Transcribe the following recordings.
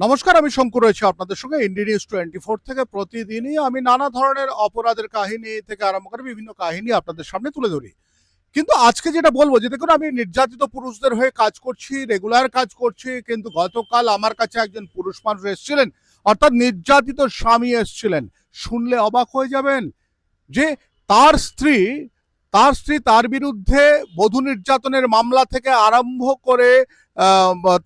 নমস্কার, আমি শঙ্কর রয়েছে আপনাদের সঙ্গে ইন্ডিয়া নিউজ টোয়েন্টি ফোর থেকে। প্রতিদিনই আমি নানা ধরনের অপরাধের কাহিনী থেকে আরম্ভ করে বিভিন্ন কাহিনী আপনাদের সামনে তুলে ধরি। কিন্তু আজকে যেটা বলব, যে দেখুন, আমি নির্যাতিত পুরুষদের হয়ে কাজ করছি রেগুলার কাজ করছি, কিন্তু গতকাল আমার কাছে একজন পুরুষ মানুষ এসেছিলেন, অর্থাৎ নির্যাতিত স্বামী এসেছিলেন। শুনলে অবাক হয়ে যাবেন যে তার স্ত্রী তার স্ত্রী তার বিরুদ্ধে বধূ নির্যাতনের মামলা থেকে আরম্ভ করে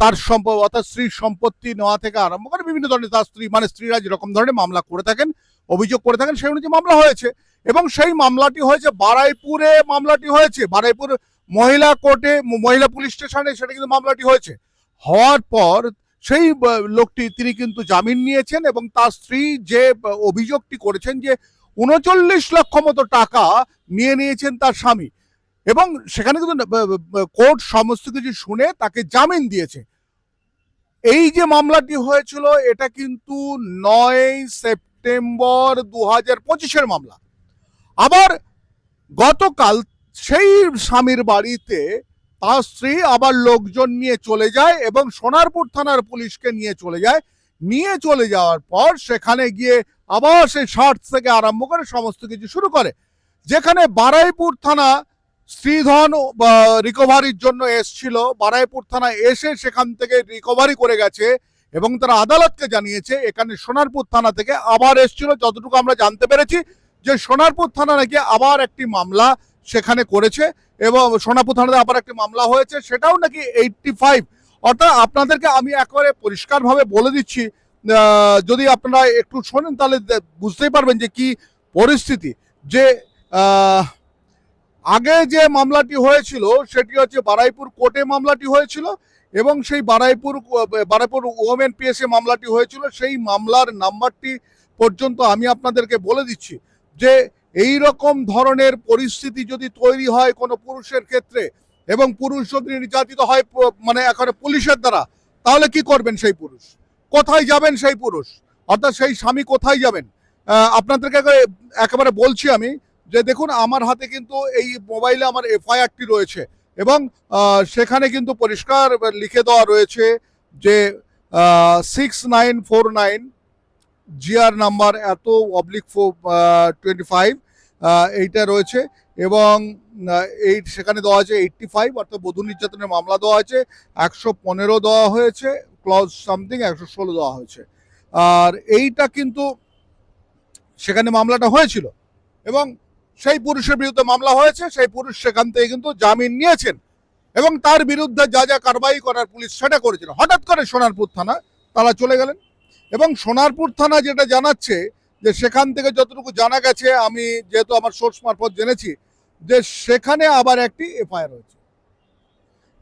তার সম্প, অর্থাৎ স্ত্রীর সম্পত্তি নেওয়া থেকে আরম্ভ করে বিভিন্ন ধরনের তার স্ত্রী মানে স্ত্রীরা যেরকম ধরনের মামলা করে থাকেন, অভিযোগ করে থাকেন, সেই অনুযায়ী মামলা হয়েছে। এবং সেই মামলাটি হয়েছে বারাইপুরে, মামলাটি হয়েছে। বারাইপুর মহিলা কোর্টে মহিলা পুলিশ স্টেশনে সেটা কিন্তু মামলাটি হয়েছে। হওয়ার পর সেই লোকটি, তিনি কিন্তু জামিন নিয়েছেন এবং তার স্ত্রী যে অভিযোগটি করেছেন যে উনচল্লিশ লক্ষ মতো টাকা নিয়ে নিয়েছেন তার স্বামী। এবং সেখানে কিন্তু কোর্ট সমস্ত কিছু শুনে তাকে জামিন দিয়েছে। এই যে মামলাটি হয়েছিল, এটা কিন্তু নয় সেপ্টেম্বর দু হাজার পঁচিশের মামলা। আবার গতকাল সেই স্বামীর বাড়িতে তার স্ত্রী আবার লোকজন নিয়ে চলে যায় এবং সোনারপুর থানার পুলিশকে নিয়ে চলে যায়। নিয়ে চলে যাওয়ার পর সেখানে গিয়ে আবার সেই শার্ট থেকে আরম্ভ করে সমস্ত কিছু শুরু করে। যেখানে বারাইপুর থানা শ্রীধন রিকভারির জন্য এসছিল। বারাইপুর থানা এসে সেখান থেকে রিকভারি করে গেছে এবং তারা আদালতকে জানিয়েছে, এখানে সোনারপুর থানা থেকে আবার এসছিল। যতটুকু আমরা জানতে পেরেছি যে সোনারপুর থানা নাকি আবার একটি মামলা সেখানে করেছে এবং সোনারপুর থানাতে আবার একটি মামলা হয়েছে, সেটাও নাকি এইটটি ফাইভ অর্থাৎ আপনাদেরকে আমি একবারে পরিষ্কারভাবে বলে দিচ্ছি যদি আপনারা একটু শোনেন, তাহলে বুঝতেই পারবেন যে কি পরিস্থিতি। যে আগে যে মামলাটি হয়েছিল, সেটি হচ্ছে বারাইপুর কোর্টে মামলাটি হয়েছিল এবং সেই বারাইপুর বারাইপুর ওমেন পিএসএ মামলাটি হয়েছিল। সেই মামলার নাম্বারটি পর্যন্ত আমি আপনাদেরকে বলে দিচ্ছি যে, এই রকম ধরনের পরিস্থিতি যদি তৈরি হয় কোনো পুরুষের ক্ষেত্রে এবং পুরুষ যদি নির্যাতিত হয় মানে এখানে পুলিশের দ্বারা, তাহলে কি করবেন সেই পুরুষ? কোথায় যাবেন সেই পুরুষ? অর্থাৎ সেই স্বামী কোথায় যাবেন? আপনাদেরকে একেবারে- বলছি আমি যে দেখুন, আমার হাতে কিন্তু এই মোবাইলে আমার এফআইআরটি রয়েছে এবং সেখানে কিন্তু পরিষ্কার লিখে দেওয়া রয়েছে যে six nine four nine GR number এত অবলিক টোয়েন্টি ফাইভ এইটা রয়েছে এবং এই সেখানে দেওয়া আছে এইটটি ফাইভ অর্থাৎ বধূ নির্যাতনের মামলা দেওয়া আছে, একশো পনেরো দেওয়া হয়েছে ক্লজ সামথিং একশো ষোলো দেওয়া হয়েছে। আর এইটা কিন্তু সেখানে মামলাটা হয়েছিল এবং সেই পুরুষের বিরুদ্ধে মামলা হয়েছে, সেই পুরুষ সেখান থেকে কিন্তু জামিন নিয়েছেন এবং তার বিরুদ্ধে যা যা কারবাই করার পুলিশ সেটা করেছিল। হঠাৎ করে সোনারপুর থানা তারা চলে গেলেন এবং সোনারপুর থানা যেটা জানাচ্ছে যে সেখান থেকে যতটুকু জানা গেছে, আমি যেহেতু আমার সোর্স মারফত জেনেছি, যে সেখানে আবার একটি এফআইআর হয়েছে।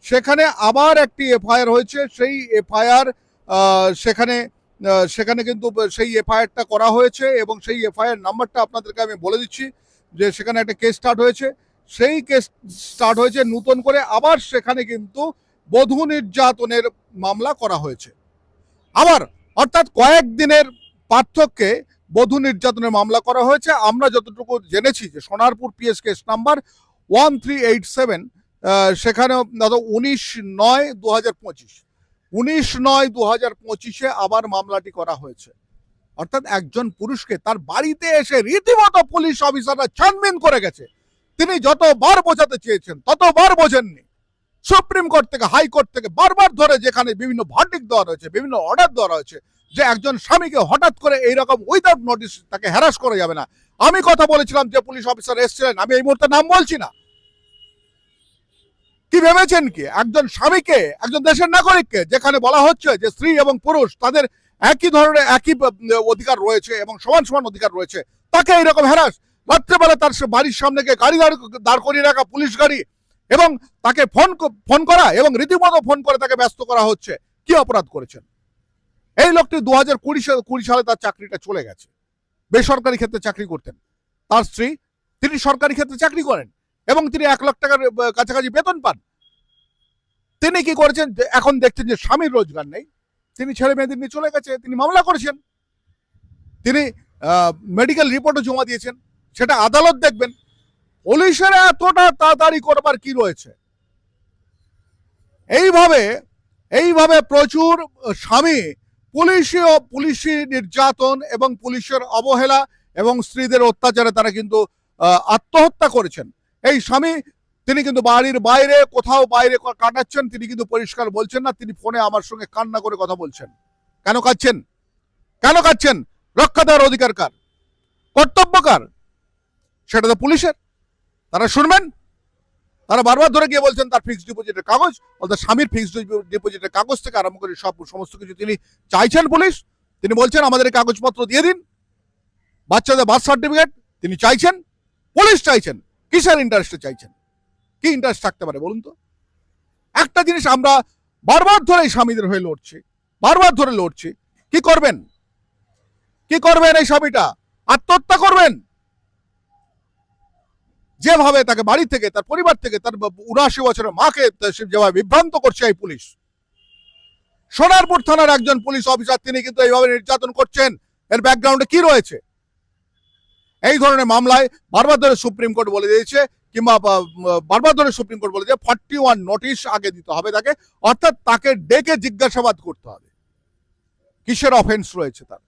সেখানে আবার একটি এফআইআর হয়েছে। সেই এফআইআর সেখানে সেখানে কিন্তু সেই এফআইআরটা করা হয়েছে এবং সেই এফআইআর নাম্বারটা আপনাদেরকে আমি বলে দিচ্ছি যে সেখানে একটা কেস স্টার্ট হয়েছে। সেই কেস স্টার্ট হয়েছে নতুন করে আবার সেখানে কিন্তু বধূ নির্যাতনের মামলা করা হয়েছে। আবার, অর্থাৎ কয়েকদিনের পার্থক্যে বধূ নির্যাতনের মামলা করা হয়েছে। আমরা যতটুকু জেনেছি যে Sonarpur PS case number one three eight seven সেখানে উনিশ নয় দু হাজার পঁচিশ। উনিশ নয় দু হাজার পঁচিশে আবার মামলাটি করা হয়েছে। অর্থাৎ একজন পুরুষকে তার বাড়িতে এসে রীতিমতো পুলিশ অফিসাররা ছানবিন করে গেছে। তিনি যতবার বোঝাতে চেয়েছেন, ততবার বোঝেননি। সুপ্রিম কোর্ট থেকে হাইকোর্ট থেকে বারবার ধরে যেখানে বিভিন্ন ভার্ডিক দেওয়া রয়েছে, বিভিন্ন অর্ডার দেওয়া রয়েছে, যে একজন স্বামীকে হঠাৎ করে এইরকম উইদাউট নোটিস তাকে হ্যারাস করা যাবে না। আমি কথা বলেছিলাম যে পুলিশ অফিসার এসেছিলেন, আমি এই মুহূর্তে নাম বলছি না। কি ভেবেছেন কি? একজন স্বামীকে, একজন দেশের নাগরিককে, যেখানে বলা হচ্ছে যে স্ত্রী এবং পুরুষ তাদের একই ধরনের, একই অধিকার রয়েছে এবং সমান সমান অধিকার রয়েছে, তাকে এইরকম হ্যারাস রাত্রেবেলা তার বাড়ির সামনে গিয়ে গাড়ি দাঁড় করিয়ে রাখা পুলিশ গাড়ি এবং তাকে ফোন ফোন করা এবং রীতিমতো ফোন করে তাকে ব্যস্ত করা হচ্ছে। কি অপরাধ করেছেন? এই লোকটি দু হাজার কুড়ি সালে কুড়ি সালে তার চাকরিটা চলে গেছে। বেসরকারি ক্ষেত্রে চাকরি করতেন। তার স্ত্রী, তিনি সরকারি ক্ষেত্রে চাকরি করেন। এবং তিনি এক লাখ টাকার কাছাকাছি বেতন পান। তিনি কি করেছেন? এখন দেখছেন যে স্বামীর রোজগার নেই। তিনি ছেলে মেয়েদের নিয়ে চলে গেছে, তিনি মামলা করেছেন। তিনি মেডিকেল রিপোর্টও জমা দিয়েছেন। সেটা আদালত দেখবেন। পুলিশের এতটা তাড়াতাড়ি করবার কি রয়েছে? এইভাবে এইভাবে প্রচুর স্বামী পুলিশি ও পুলিশি নির্যাতন এবং পুলিশের অবহেলা এবং স্ত্রীদের অত্যাচারে তারা কিন্তু আত্মহত্যা করেছেন। এই স্বামী, তিনি কিন্তু বাড়ির বাইরে, কোথাও বাইরে কাটাচ্ছেন, তিনি কিন্তু পরিষ্কার বলছেন না, তিনি ফোনে আমার সঙ্গে কান্না করে কথা বলছেন। কেন কাচ্ছেন কেন কাচ্ছেন রক্ষা দেওয়ার অধিকার কার? কর্তব্য কার? সেটা তো পুলিশের। তারা শুনবেন। তারা বারবার ধরে গিয়ে বলছেন, তার ফিক্সড ডিপোজিটের কাগজ, অর্থাৎ স্বামীর ফিক্সড ডিপোজিটের কাগজ থেকে আরম্ভ করে সব, সমস্ত কিছু তিনি চাইছেন পুলিশ। তিনি বলছেন, আমাদের কাগজপত্র দিয়ে দিন। বাচ্চাদের বার্থ সার্টিফিকেট তিনি চাইছেন। পুলিশ চাইছেন। কিসের ইন্টারেস্টে চাইছেন? কি ইন্টারেস্ট থাকতে পারে বলুন তো? একটা জিনিস আমরা বারবার ধরে এই স্বামীদের হয়ে লড়ছি, বারবার ধরে লড়ছি, কি করবেন? কি করবেন এই স্বামীটা? আত্মহত্যা করবেন? যেভাবে তাকে বাড়ি থেকে, তার পরিবার থেকে, তার উনআশি বছরের মাকে যেভাবে বিভ্রান্ত করছে এই পুলিশ। সোনারপুর থানার একজন পুলিশ অফিসার তিনি কিন্তু এইভাবে নির্যাতন করছেন। এর ব্যাকগ্রাউন্ডে কি রয়েছে? এই ধরনের মামলায় বারবার ধরে সুপ্রিম কোর্ট বলে দিয়েছে, কিংবা বারবার ধরে সুপ্রিম কোর্ট বলে দিয়েছে ফর্টি ওয়ান নোটিশ আগে দিতে হবে তাকে, অর্থাৎ তাকে ডেকে জিজ্ঞাসাবাদ করতে হবে। কিসের অফেন্স রয়েছে তার?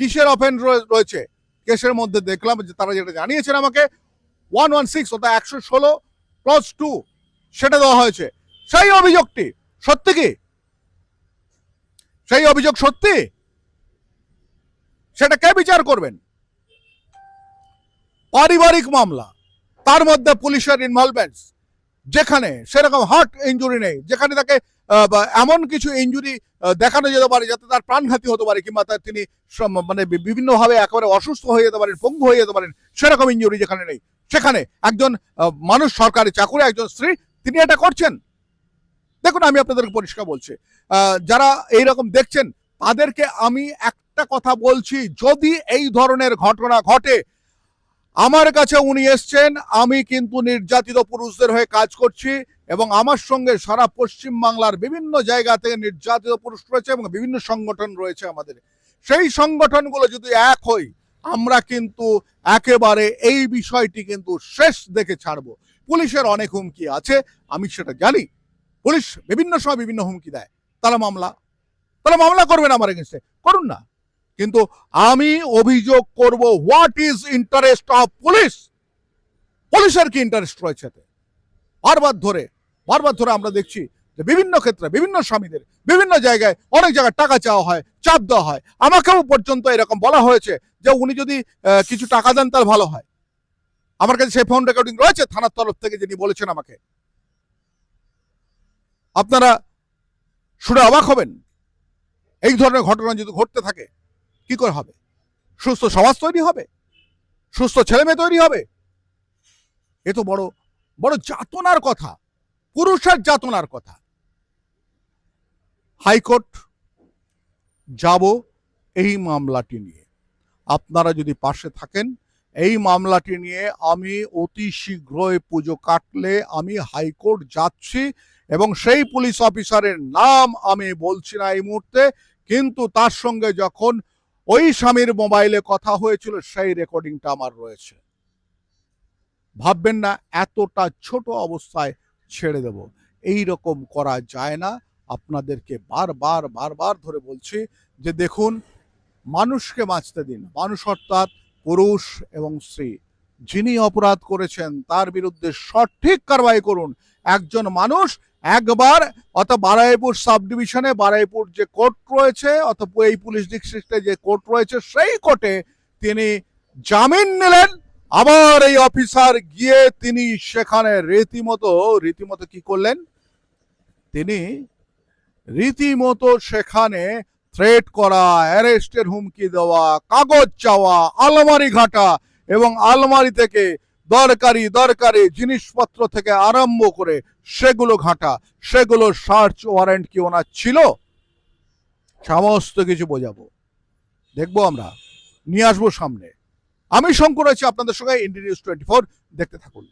কিসের অফেন্স রয়েছে? কেসের মধ্যে দেখলাম যে তারা যেটা জানিয়েছেন আমাকে ওয়ান ওয়ান সিক্স অর্থাৎ একশো ষোলো প্লাস টু সেটা দেওয়া হয়েছে। সেই অভিযোগটি সত্যি কি? সেই অভিযোগ সত্যি? সেটা কে বিচার করবেন? পারিবারিক মামলা, তার মধ্যে পুলিশের ইনভলভমেন্ট যেখানে সেরকম হার্ট ইঞ্জুরি নেই, যেখানে তাকে এমন কিছু ইঞ্জুরি দেখানো যেতে পারে যাতে তার প্রাণঘাতী হতে পারে কিংবা তার তিনি মানে বিভিন্নভাবে একেবারে অসুস্থ হয়ে যেতে পারেন, পঙ্গু হয়ে যেতে পারেন, সেরকম ইঞ্জুরি যেখানে নেই। সেখানে একজন মানুষ সরকারি চাকুরে, একজন স্ত্রী, তিনি এটা করছেন। দেখুন, আমি আপনাদেরকে পরিষ্কার বলছি যারা এইরকম দেখছেন, তাদেরকে আমি একটা কথা বলছি, যদি এই ধরনের ঘটনা ঘটে, আমার কাছে উনি এসছেন, আমি কিন্তু নির্যাতিত পুরুষদের হয়ে কাজ করছি এবং আমার সঙ্গে সারা পশ্চিম বাংলার বিভিন্ন জায়গা থেকে নির্যাতিত পুরুষ রয়েছে এবং বিভিন্ন সংগঠন রয়েছে আমাদের। সেই সংগঠনগুলো যদি এক হই, আমরা কিন্তু একেবারে এই বিষয়টি কিন্তু শেষ দেখে ছাড়বো। পুলিশের অনেক হুমকি আছে, আমি সেটা জানি। পুলিশ বিভিন্ন সময় বিভিন্ন হুমকি দেয়। তারা মামলা তারা মামলা করবেন আমার এগেনস্টে। করুন না। কিন্তু আমি অভিযোগ করব what is interest of police পুলিশের কি ইন্টারেস্ট রয়েছে? বারবার ধরে বারবার ধরে আমরা দেখছি যে বিভিন্ন ক্ষেত্রে, বিভিন্ন স্বামীদের, বিভিন্ন জায়গায় অনেক জায়গায় টাকা চাওয়া হয়, চাপ দেওয়া হয়। আমাকেও পর্যন্ত এরকম বলা হয়েছে যে উনি যদি কিছু টাকা দেন তাহলে ভালো হয়। আমার কাছে সেই ফোন রেকর্ডিং রয়েছে, থানার তরফ থেকে যিনি বলেছেন আমাকে। আপনারা শুনে অবাক হবেন। এই ধরনের ঘটনা যদি ঘটতে থাকে কি করে হবে? সুস্থ সমাজ তৈরি হবে? সুস্থ ছেলে মেয়ে তৈরি হবে? এ তো বড় বড় যাতনার কথা, পুরুষের যাতনার কথা। হাইকোর্ট যাব এই মামলাটি নিয়ে। আপনারা যদি পাশে থাকেন, এই মামলাটি নিয়ে আমি অতি শীঘ্রই পুজো কাটলে আমি হাইকোর্ট যাচ্ছি এবং সেই পুলিশ অফিসারের নাম আমি বলছি না এই মুহূর্তে, কিন্তু তার সঙ্গে যখন ওই স্বামীর মোবাইলে কথা হয়েছিল, সেই রেকর্ডিংটা আমার রয়েছে। ভাববেন না, এতটা ছোট অবস্থায় ছেড়ে দেব। এই রকম করা যায় না। আপনাদেরকে বারবার বারবার ধরে বলছি যে দেখুন, মানুষকে বাঁচতে দিন। মানুষ অর্থাৎ পুরুষ এবং স্ত্রী। যিনি অপরাধ করেছেন, তার বিরুদ্ধে সঠিক কারবাই করুন। একজন মানুষ একবার অত বারাইপুর সাব ডিভিশনে বারাইপুর যে কোর্ট রয়েছে অথবা এই পুলিশ ডিস্ট্রিক্টে যে কোর্ট রয়েছে, সেই কোর্টে তিনি জামিন নিলেন। আবার এই অফিসার গিয়ে তিনি সেখানে রীতিমতো রীতিমতো কি করলেন? তিনি রীতিমতো সেখানে থ্রেট করা অ্যারেস্টের হুমকি দেওয়া, কাগজ চাওয়া, আলমারি ঘাটা এবং আলমারি থেকে দরকারি দরকারি জিনিসপত্র থেকে আরম্ভ করে সেগুলো ঘাটা, সেগুলো সার্চ ওয়ারেন্ট কি ওনার ছিল? সমস্ত কিছু বোঝাবো। দেখব আমরা। নিয়ে আসব সামনে। আমি শঙ্কর আছি আপনাদের সঙ্গে ইন্ডিয়া নিউজ টোয়েন্টি ফোর দেখতে থাকুন।